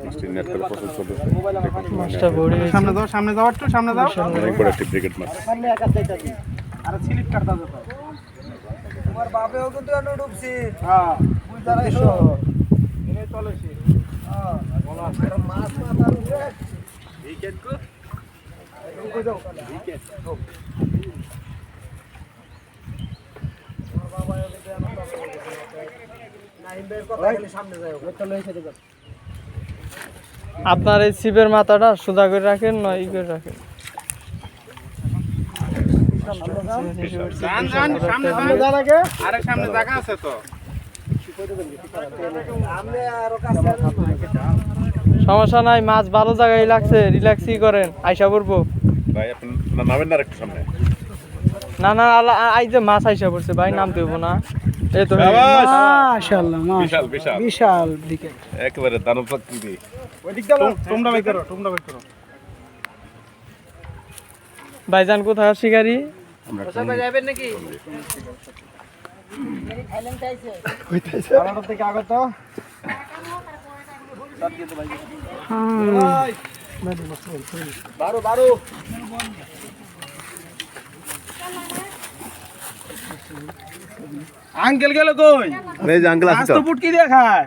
মাছটি বড়ি সামনে যাও সামনে একটু সামনে যাও। অনেক বড় একটি ব্রিগেড মাছ আর স্লিপ কাটতে যাও তোমার বাপেও কিন্তু এনে ডুবছি হ্যাঁ। এনে চলেছি হ্যাঁ আর সামনে সামনে এই আগে মাথাটা সামনে করে রাখেন তো সামনে আরও কাছে সমস্যা নাই মাছ ভালো জায়গায় লাগছে রিল্যাক্সই করেন আইসা পড়ব। ভাই আপনি নামেন না একটু সামনে। না না আলা- আ- এই যে মাছ আইসা পড়ছে ভাই নাম দেবো না। এই তো মাশাআল্লাহ বিশাল বিশাল। বিশাল দিকে। একেবারে দানব প্রকৃতি। ওই দিক দাও তোমরা বাই করো তোমরা বাই করো। ভাইজান কোথায় শিকারি? যাবেন নাকি? থেকে আগত। বারো বারো। আঙ্কেল গেল কই এই যে আঙ্কেল আজ তো পুটকি দিয়ে খায়